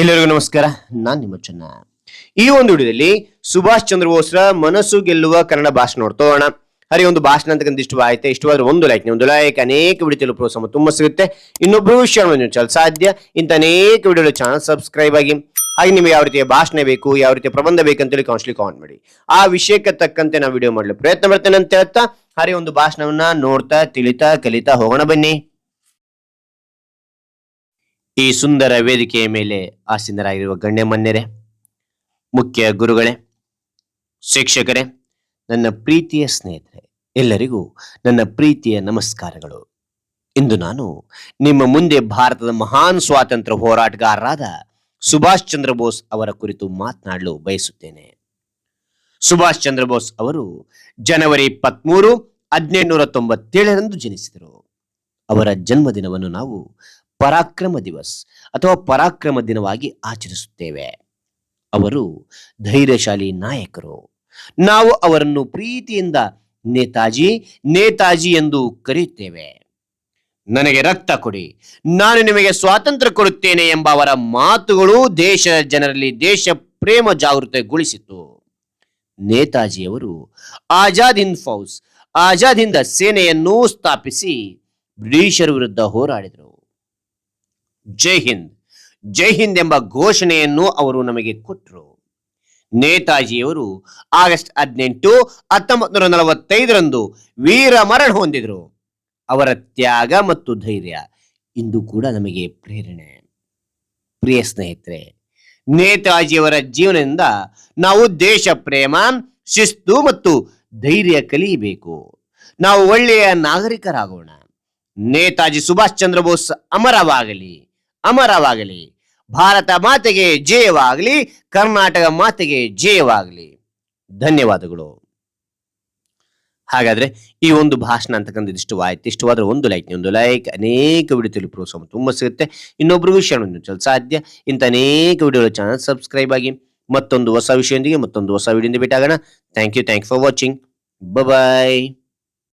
ಎಲ್ಲರಿಗೂ ನಮಸ್ಕಾರ. ನಾನ್ ನಿಮ್ಮ ಚೆನ್ನ. ಈ ಒಂದು ವಿಡಿಯೋದಲ್ಲಿ ಸುಭಾಷ್ ಚಂದ್ರ ಬೋಸ್ರ ಮನಸ್ಸು ಗೆಲ್ಲುವ ಕನ್ನಡ ಭಾಷಣ ನೋಡ್ತೋಣ ಹರಿ, ಒಂದು ಭಾಷಣ ಅಂತಕ್ಕಂಥ ಇಷ್ಟ ಇಷ್ಟವಾದ್ರೆ ಒಂದು ಲೈಕ್ ಒಂದು ಲೈಕ್ ಅನೇಕ ವಿಡಿಯೋ ಪ್ರೋತ್ಸಾಹ ತುಂಬ ಸಿಗುತ್ತೆ. ಇನ್ನೊಬ್ರು ವಿಷಯ ಚಾಲ್ ಸಾಧ್ಯ. ಇಂಥ ಅನೇಕ ವಿಡಿಯೋ ಚಾನಲ್ ಸಬ್ಸ್ಕ್ರೈಬ್ ಆಗಿ, ಹಾಗೆ ನಿಮಗೆ ಯಾವ ರೀತಿಯ ಭಾಷಣ ಬೇಕು, ಯಾವ ರೀತಿಯ ಪ್ರಬಂಧ ಬೇಕಂತೇಳಿ ಕೌನ್ಸಿಲಿಂಗ್ ಕಾನ್ ಮಾಡಿ. ಆ ವಿಷಯಕ್ಕೆ ತಕ್ಕಂತೆ ನಾವು ವಿಡಿಯೋ ಮಾಡಲು ಪ್ರಯತ್ನ ಮಾಡ್ತೇನೆ ಅಂತ ಹೇಳ್ತಾ, ಹರಿ, ಒಂದು ಭಾಷಣವನ್ನ ನೋಡ್ತಾ, ತಿಳಿತಾ, ಕಲಿತಾ ಹೋಗೋಣ ಬನ್ನಿ. ಈ ಸುಂದರ ವೇದಿಕೆಯ ಮೇಲೆ ಆಸೀನರಾಗಿರುವ ಗಣ್ಯ ಗಣ್ಯಮಾನ್ಯರೇ, ಮುಖ್ಯ ಗುರುಗಳೇ, ಶಿಕ್ಷಕರೇ, ನನ್ನ ಪ್ರೀತಿಯ ಸ್ನೇಹಿತರೆ, ಎಲ್ಲರಿಗೂ ನನ್ನ ಪ್ರೀತಿಯ ನಮಸ್ಕಾರಗಳು. ಇಂದು ನಾನು ನಿಮ್ಮ ಮುಂದೆ ಭಾರತದ ಮಹಾನ್ ಸ್ವಾತಂತ್ರ್ಯ ಹೋರಾಟಗಾರರಾದ ಸುಭಾಷ್ ಚಂದ್ರ ಬೋಸ್ ಅವರ ಕುರಿತು ಮಾತನಾಡಲು ಬಯಸುತ್ತೇನೆ. ಸುಭಾಷ್ ಚಂದ್ರ ಬೋಸ್ ಅವರು ಜನವರಿ ಇಪ್ಪತ್ಮೂರು, ಹದಿನೆಂಟುನೂರ ತೊಂಬತ್ತೇಳರಂದು ಜನಿಸಿದರು. ಅವರ ಜನ್ಮದಿನವನ್ನು ನಾವು ಪರಾಕ್ರಮ ದಿವಸ್ ಅಥವಾ ಪರಾಕ್ರಮ ದಿನವಾಗಿ ಆಚರಿಸುತ್ತೇವೆ. ಅವರು ಧೈರ್ಯಶಾಲಿ ನಾಯಕರು. ನಾವು ಅವರನ್ನು ಪ್ರೀತಿಯಿಂದ ನೇತಾಜಿ ನೇತಾಜಿ ಎಂದು ಕರೆಯುತ್ತೇವೆ. ನನಗೆ ರಕ್ತ ಕೊಡಿ. ನಾನು ನಿಮಗೆ ಸ್ವಾತಂತ್ರ್ಯ ಕೊಡುತ್ತೇನೆ ಎಂಬ ಅವರ ಮಾತುಗಳು ದೇಶ ಜನರಲ್ಲಿ ದೇಶ ಪ್ರೇಮ ಜಾಗೃತಿಗೊಳಿಸಿತು. ನೇತಾಜಿಯವರು ಆಜಾದ್ ಹಿಂದ್ ಫೌಸ್, ಆಜಾದ್ ಹಿಂದ ಸೇನೆಯನ್ನು ಸ್ಥಾಪಿಸಿ ಬ್ರಿಟಿಷರ ವಿರುದ್ಧ ಹೋರಾಡಿದರು. ಜೈ ಹಿಂದ್. ಜೈ ಹಿಂದ್ ಎಂಬ ಘೋಷಣೆಯನ್ನು ಅವರು ನಮಗೆ ಕೊಟ್ಟರು ನೇತಾಜಿಯವರು ಆಗಸ್ಟ್ ಹದಿನೆಂಟು ಹತ್ತೊಂಬತ್ತು ನೂರ ನಲವತ್ತೈದರಂದು ವೀರ ಮರಣ ಹೊಂದಿದರು. ಅವರ ತ್ಯಾಗ ಮತ್ತು ಧೈರ್ಯ ಇಂದು ಕೂಡ ನಮಗೆ ಪ್ರೇರಣೆ. ಪ್ರಿಯ ಸ್ನೇಹಿತರೆ, ನೇತಾಜಿಯವರ ಜೀವನದಿಂದ ನಾವು ದೇಶ ಪ್ರೇಮ, ಶಿಸ್ತು ಮತ್ತು ಧೈರ್ಯ ಕಲಿಯಬೇಕು. ನಾವು ಒಳ್ಳೆಯ ನಾಗರಿಕರಾಗೋಣ. ನೇತಾಜಿ ಸುಭಾಷ್ ಚಂದ್ರ ಬೋಸ್ ಅಮರವಾಗಲಿ. ಅಮರವಾಗಲಿ. ಭಾರತ ಮಾತೆಗೆ ಜಯವಾಗಲಿ, ಕರ್ನಾಟಕ ಮಾತೆಗೆ ಜಯವಾಗಲಿ. ಧನ್ಯವಾದಗಳು. ಹಾಗಾದ್ರೆ ಈ ಒಂದು ಭಾಷಣ ಅಂತಕ್ಕಂಥದ್ದು ಇಷ್ಟವಾಯ್ತು ಇಷ್ಟವಾದ್ರೆ ಒಂದು ಲೈಕ್ ಒಂದು ಲೈಕ್ ಅನೇಕ ವಿಡಿಯೋ ಪ್ರೋತ್ಸಾಹ ತುಂಬ ಸಿಗುತ್ತೆ. ಇನ್ನೊಬ್ರು ವಿಷಯ ಸಾಧ್ಯ. ಇಂಥ ಅನೇಕ ವಿಡಿಯೋಗಳು ಚಾನಲ್ ಸಬ್ಸ್ಕ್ರೈಬ್ ಆಗಿ ಮತ್ತೊಂದು ಹೊಸ ವಿಷಯದೊಂದಿಗೆ ಮತ್ತೊಂದು ಹೊಸ ವಿಡಿಯೋದಿಂದ ಭೇಟಾಗೋಣ thank you thank for watching bye